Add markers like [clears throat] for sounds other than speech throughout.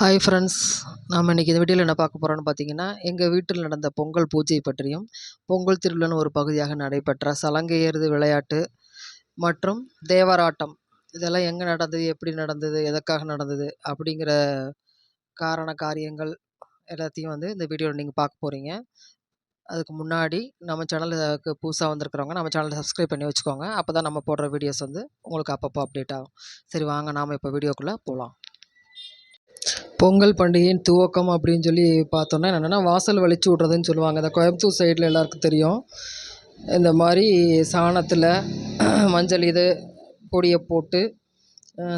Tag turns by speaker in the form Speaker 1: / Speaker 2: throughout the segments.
Speaker 1: Hi friends நாம் இன்றைக்கி இந்த வீடியோவில் என்ன பார்க்க போகிறோன்னு பார்த்தீங்கன்னா எங்கள் வீட்டில் நடந்த பொங்கல் பூஜை பற்றியும் பொங்கல் திருவிழான்னு ஒரு பகுதியாக நடைபெற்ற சலங்கை ஏறுது விளையாட்டு மற்றும் தேவராட்டம். இதெல்லாம் எங்கே நடந்தது எப்படி நடந்தது எதற்காக நடந்தது அப்படிங்கிற காரண காரியங்கள் எல்லாத்தையும் வந்து இந்த வீடியோவில் நீங்கள் பார்க்க போகிறீங்க அதுக்கு முன்னாடி நம்ம சேனலுக்கு புதுசாக வந்திருக்கிறவங்க நம்ம சேனலை சப்ஸ்கிரைப் பண்ணி வச்சுக்கோங்க. அப்போ தான் நம்ம போடுற வீடியோஸ் வந்து உங்களுக்கு அப்பப்போ அப்டேட் ஆகும். சரி வாங்க நாம் இப்போ வீடியோக்குள்ளே போகலாம் பொங்கல் பண்டிகையின் துவக்கம் அப்படின்னு சொல்லி பார்த்தோன்னா என்னென்னா வாசல் வலிச்சு விட்றதுன்னு சொல்லுவாங்க. இந்த கோயம்புத்தூர் சைடில் எல்லாருக்கும் தெரியும். இந்த மாதிரி சாணத்தில் [clears throat] மஞ்சள் இது பொடியை போட்டு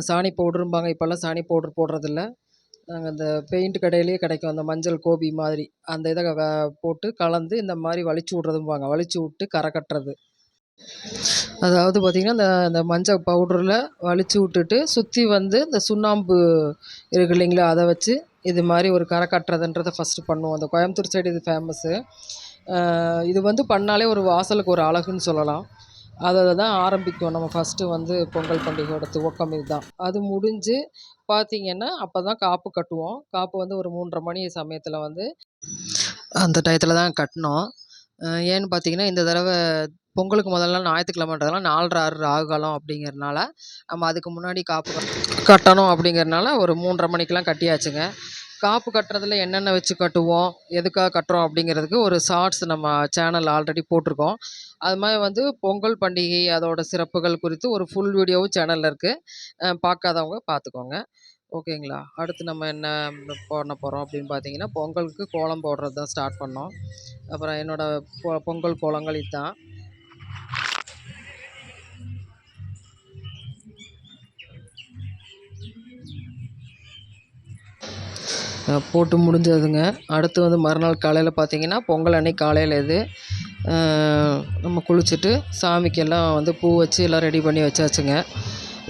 Speaker 1: சாணி பவுடரும்பாங்க. இப்போல்லாம் சாணி பவுட்ரு போடுறதில்ல. நாங்கள் இந்த பெயிண்ட் கடையிலேயே கிடைக்கும். அந்த மஞ்சள் கோபி மாதிரி. அந்த இதை போட்டு கலந்து இந்த மாதிரி வலிச்சு விட்றதும்பாங்க. வலிச்சு விட்டு கரை கட்டுறது. அதாவது பார்த்திங்கன்னா இந்த இந்த மஞ்சள் பவுடரில் வலித்து விட்டுட்டு சுற்றி வந்து இந்த சுண்ணாம்பு இருக்கு இல்லைங்களா? அதை வச்சு இது மாதிரி ஒரு கரை கட்டுறதுன்றதை ஃபஸ்ட்டு பண்ணுவோம். அந்த கோயம்புத்தூர் சைடு இது ஃபேமஸ்ஸு இது வந்து பண்ணாலே ஒரு வாசலுக்கு ஒரு அழகுன்னு சொல்லலாம். அதில் தான் ஆரம்பிக்கும். நம்ம ஃபஸ்ட்டு வந்து பொங்கல் பண்டிகையோட துவக்கம் இதுதான். அது முடிஞ்சு பார்த்திங்கன்னா அப்போ தான் காப்பு கட்டுவோம். காப்பு வந்து ஒரு மூன்றரை மணி சமயத்தில் வந்து அந்த டயத்தில் தான் கட்டினோம். ஏன்னு பார்த்தீங்கன்னா இந்த தடவை பொங்கலுக்கு முதல்ல நாள் நாலரை ஆறு ராகு அப்படிங்கிறனால நம்ம அதுக்கு முன்னாடி காப்பு கட்டணும் அப்படிங்கிறனால ஒரு மூன்றரை மணிக்கெலாம் கட்டியாச்சுங்க. காப்பு கட்டுறதுல என்னென்ன வச்சு கட்டுவோம் எதுக்காக கட்டுறோம் அப்படிங்கிறதுக்கு ஒரு ஷார்ட்ஸ் நம்ம சேனல் ஆல்ரெடி போட்டிருக்கோம். அது மாதிரி வந்து பொங்கல் பண்டிகை அதோட சிறப்புகள் குறித்து ஒரு ஃபுல் வீடியோவும் சேனலில் இருக்குது பார்க்காதவங்க பார்த்துக்கோங்க ஓகேங்களா? அடுத்து நம்ம என்ன பண்ண போகிறோம் அப்படின்னு பார்த்தீங்கன்னா பொங்கலுக்கு கோலம் போடுறது தான் ஸ்டார்ட் பண்ணோம். அப்புறம் என்னோடய பொ பொங்கல் கோலங்கள் இதுதான் போட்டு முடிஞ்சதுங்க. அடுத்து வந்து மறுநாள் காலையில் பார்த்தீங்கன்னா பொங்கல் அன்னைக்கு காலையில் இது நம்ம குளிச்சுட்டு சாமிக்கெல்லாம் வந்து பூ வச்சு எல்லாம் ரெடி பண்ணி வச்சாச்சுங்க.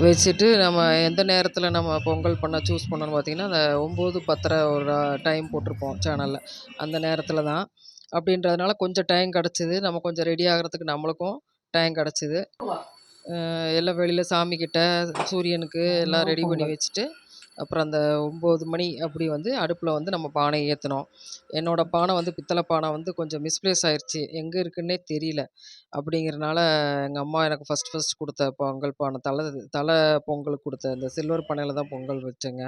Speaker 1: வச்சுட்டு நம்ம எந்த நேரத்தில் நம்ம பொங்கல் பண்ண சூஸ் பண்ணோன்னு பார்த்தீங்கன்னா அந்த ஒம்பது பத்தரை ஒரு டைம் போட்டிருப்போம் சேனலில் அந்த நேரத்தில் தான். அப்படின்றதுனால கொஞ்சம் டைம் கிடச்சிது. நம்ம கொஞ்சம் ரெடி ஆகிறதுக்கு நம்மளுக்கும் டைம் கிடச்சிது. எல்லாம் வெளியில் சாமிக்கிட்ட சூரியனுக்கு எல்லாம் ரெடி பண்ணி வச்சுட்டு அப்புறம் அந்த ஒம்பது மணி அப்படி வந்து அடுப்பில் வந்து நம்ம பானையை ஏற்றினோம் என்னோடய பானை வந்து பித்தளை பானை வந்து கொஞ்சம் மிஸ்ப்ளேஸ் ஆயிடுச்சு எங்கே இருக்குன்னே தெரியல. அப்படிங்கிறனால எங்கள் அம்மா எனக்கு ஃபஸ்ட் ஃபஸ்ட் கொடுத்த பொங்கல் பானை தலை தலை பொங்கல் கொடுத்த இந்த சில்வர் பானையில் தான் பொங்கல் வச்சேங்க.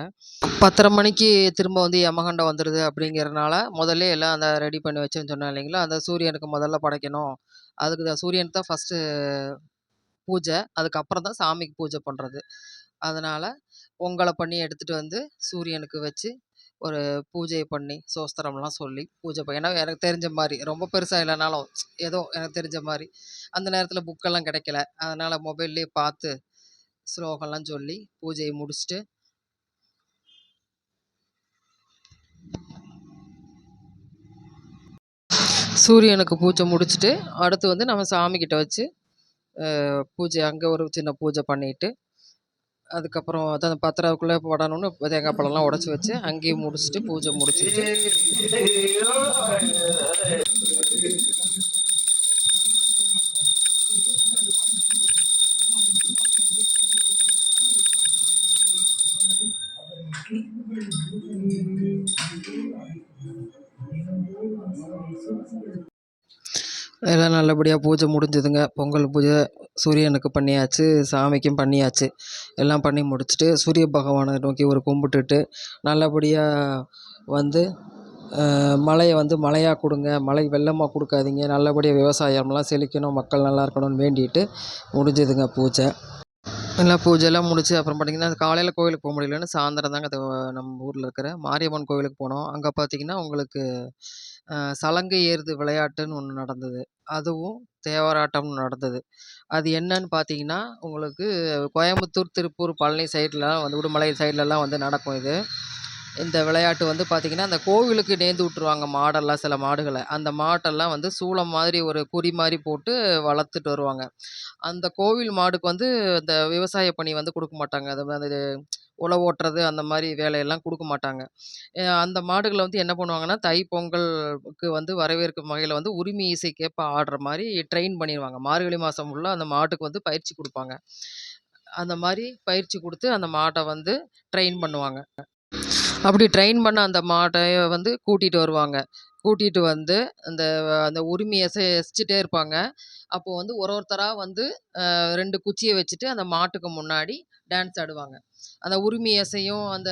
Speaker 1: பத்தரை மணிக்கு திரும்ப வந்து யமகண்டம் வந்துடுது அப்படிங்கிறனால முதல்ல எல்லாம் அந்த ரெடி பண்ணி வச்சேன்னு சொன்னேன் இல்லைங்களா? அந்த சூரியனுக்கு முதல்ல படைக்கணும். அதுக்கு தான் சூரியனுக்கு தான் ஃபஸ்ட்டு பூஜை. அதுக்கப்புறம் தான் சாமிக்கு பூஜை பண்ணுறது அதனால் பொங்கலை பண்ணி எடுத்துகிட்டு வந்து சூரியனுக்கு வச்சு ஒரு பூஜை பண்ணி சோஸ்திரம்லாம் சொல்லி பூஜை பண்ணி. ஏன்னா எனக்கு தெரிஞ்ச மாதிரி ரொம்ப பெருசாக இல்லைனாலும் ஏதோ எனக்கு தெரிஞ்ச மாதிரி அந்த நேரத்தில் புக்கெல்லாம் கிடைக்கல. அதனால் மொபைல்லே பார்த்து ஸ்லோகம்லாம் சொல்லி பூஜையை முடிச்சுட்டு சூரியனுக்கு பூஜை முடிச்சுட்டு அடுத்து வந்து நம்ம சாமிக்கிட்ட வச்சு பூஜை அங்கே ஒரு சின்ன பூஜை பண்ணிவிட்டு அதுக்கப்புறம் அதான் பத்திரக்குள்ளே போடணும்னு தேங்காய் பழம்லாம் உடச்சி வச்சு அங்கேயும் முடிச்சுட்டு பூஜை முடிச்சுட்டு எல்லாம் நல்லபடியாக பூஜை முடிஞ்சுதுங்க. பொங்கல் பூஜை சூரியனுக்கு பண்ணியாச்சு சாமிக்கும் பண்ணியாச்சு. எல்லாம் பண்ணி முடிச்சுட்டு சூரிய பகவானை நோக்கி ஒரு கும்பிட்டுட்டு நல்லபடியாக வந்து மழையை வந்து மழையாக கொடுங்க. மழை வெள்ளமாக கொடுக்காதீங்க. நல்லபடியாக விவசாயம்லாம் செழிக்கணும் மக்கள் நல்லா இருக்கணும்னு வேண்டிட்டு முடிஞ்சுதுங்க பூஜை. எல்லாம் பூஜைலாம் முடிச்சு அப்புறம் பார்த்திங்கன்னா காலையில் கோவிலுக்கு போக முடியலன்னு சாயந்தரம் தாங்க நம்ம ஊரில் இருக்கிற மாரியம்மன் கோவிலுக்கு போனோம். அங்கே பார்த்திங்கன்னா உங்களுக்கு சலங்கை ஏறுது விளையாட்டுன்னு ஒன்று நடந்தது. அதுவும் தேவராட்டம்னு நடந்தது. அது என்னன்னு பார்த்தீங்கன்னா உங்களுக்கு கோயம்புத்தூர் திருப்பூர் பழனி சைட்லலாம் வந்து உடுமலை சைட்லலாம் வந்து நடக்கும் இது. இந்த விளையாட்டு வந்து பார்த்திங்கன்னா அந்த கோவிலுக்கு நேர்ந்து விட்ருவாங்க மாடெல்லாம் சில மாடுகளை. அந்த மாட்டெல்லாம் வந்து சூளம் மாதிரி ஒரு குறி மாதிரி போட்டு வளர்த்துட்டு வருவாங்க. அந்த கோவில் மாடுக்கு வந்து இந்த விவசாய பணி வந்து கொடுக்க மாட்டாங்க. அது வந்து உழவு ஓட்டுறது அந்த மாதிரி வேலையெல்லாம் கொடுக்க மாட்டாங்க. அந்த மாடுகளை வந்து என்ன பண்ணுவாங்கன்னா தை பொங்கலுக்கு வந்து வரவேற்கும் வகையில் வந்து உரிமை இசைக்கேற்ப ஆடுற மாதிரி ட்ரெயின் பண்ணிடுவாங்க மார்கழி மாதம் ஃபுல்லாக அந்த மாட்டுக்கு வந்து பயிற்சி கொடுப்பாங்க. அந்த மாதிரி பயிற்சி கொடுத்து அந்த மாட்டை வந்து ட்ரெயின் பண்ணுவாங்க. அப்படி ட்ரெயின் பண்ண அந்த மாட்டை வந்து கூட்டிகிட்டு வருவாங்க. கூட்டிகிட்டு வந்து அந்த அந்த உரிமையை எச எசச்சுட்டே இருப்பாங்க. அப்போது வந்து ஒரு ஒருத்தராக வந்து ரெண்டு குச்சியை வச்சுட்டு அந்த மாட்டுக்கு முன்னாடி டான்ஸ் ஆடுவாங்க. அந்த உரிமை எசையும் அந்த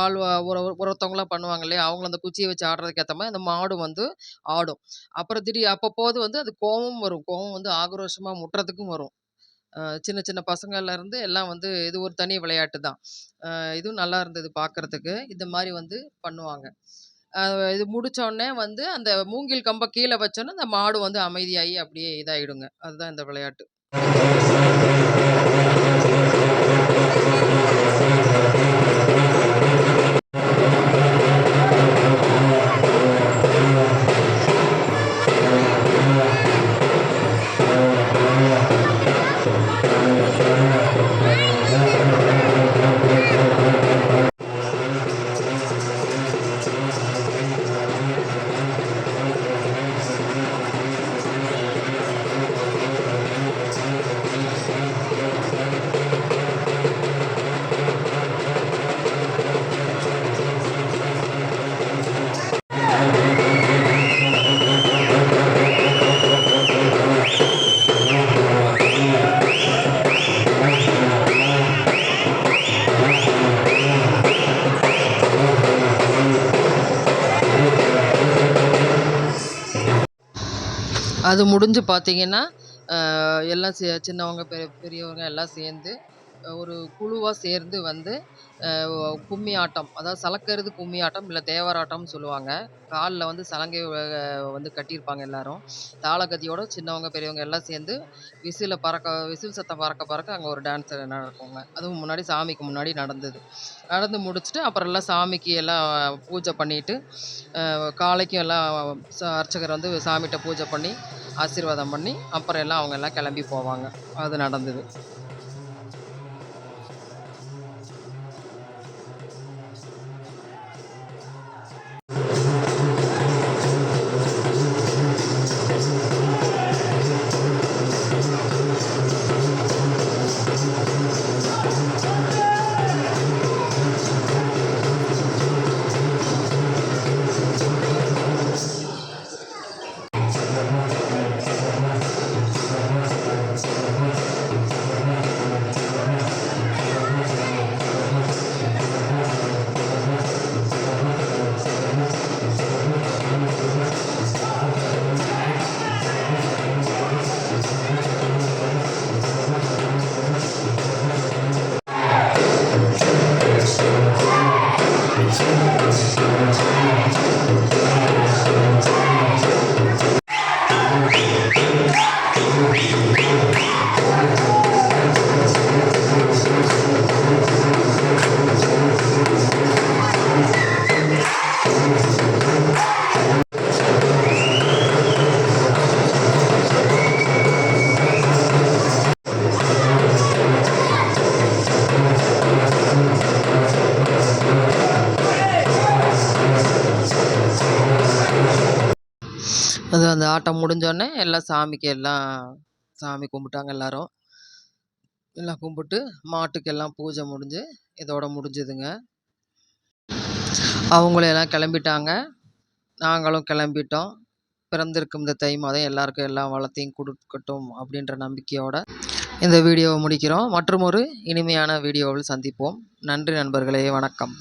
Speaker 1: ஆள் ஒரு ஒருத்தவங்களாம் பண்ணுவாங்க இல்லையா? அவங்களும் அந்த குச்சியை வச்சு ஆடுறதுக்கு மாதிரி அந்த மாடு வந்து ஆடும். அப்புறம் திடீர் அப்பப்போது வந்து அது கோவமும் வரும். கோவம் வந்து ஆக்ரோஷமாக முட்டுறதுக்கும் வரும். சின்ன சின்ன பசங்கள்லேருந்து எல்லாம் வந்து இது ஒரு தனி விளையாட்டு தான். இதுவும் நல்லா இருந்தது பார்க்கறதுக்கு. இந்த மாதிரி வந்து பண்ணுவாங்க. இது முடிச்சோனே வந்து அந்த மூங்கில் கம்பை கீழே வச்சோன்னே அந்த மாடு வந்து அமைதியாகி அப்படியே இதாகிடுங்க அதுதான் இந்த விளையாட்டு. அது முடிஞ்சு பார்த்தீங்கன்னா, எல்லாம் சே சின்னவங்க, பெ பெரியவங்க எல்லாம் சேர்ந்து ஒரு குழுவாக சேர்ந்து வந்து கும்மி ஆட்டம். அதாவது சலக்கிறது கும்மி ஆட்டம், இல்லை தேவராட்டம்னு சொல்லுவாங்க. காலில் வந்து சலங்கை வந்து கட்டியிருப்பாங்க எல்லாரும். தாளகதியோட சின்னவங்க, பெரியவங்க எல்லாம் சேர்ந்து விசில பறக்க விசில் சத்தம் பறக்க பறக்க அங்கே ஒரு டான்ஸ் நடக்குங்க. அதுவும் முன்னாடி சாமிக்கு முன்னாடி நடந்தது. நடந்து முடிச்சுட்டு அப்புறம் எல்லாம் சாமிக்கு எல்லாம் பூஜை பண்ணிட்டு, காலைக்கும் எல்லாம் அர்ச்சகர் வந்து சாமிகிட்ட பூஜை பண்ணி, ஆசீர்வாதம் பண்ணி, அப்புறம் எல்லாம் அவங்க எல்லாம் கிளம்பி போவாங்க. அது நடந்தது. அது அந்த ஆட்டம் முடிஞ்சோடனே எல்லாம் சாமிக்கு எல்லாம் சாமி கும்பிட்டாங்க எல்லாரும். எல்லாம் கும்பிட்டு மாட்டுக்கு எல்லாம் பூஜை முடிஞ்சு, இதோட முடிஞ்சுதுங்க. அவங்களெல்லாம் கிளம்பிட்டாங்க. நாங்களும் கிளம்பிட்டோம். பிறந்திருக்கும் இந்த தை மாதம் எல்லாருக்கும் எல்லா வளத்தையும் கொடுக்கட்டும் அப்படின்ற நம்பிக்கையோட இந்த வீடியோவை முடிக்கிறோம். மற்றுமொரு இனிமையான வீடியோவில் சந்திப்போம். நன்றி நண்பர்களே! வணக்கம்.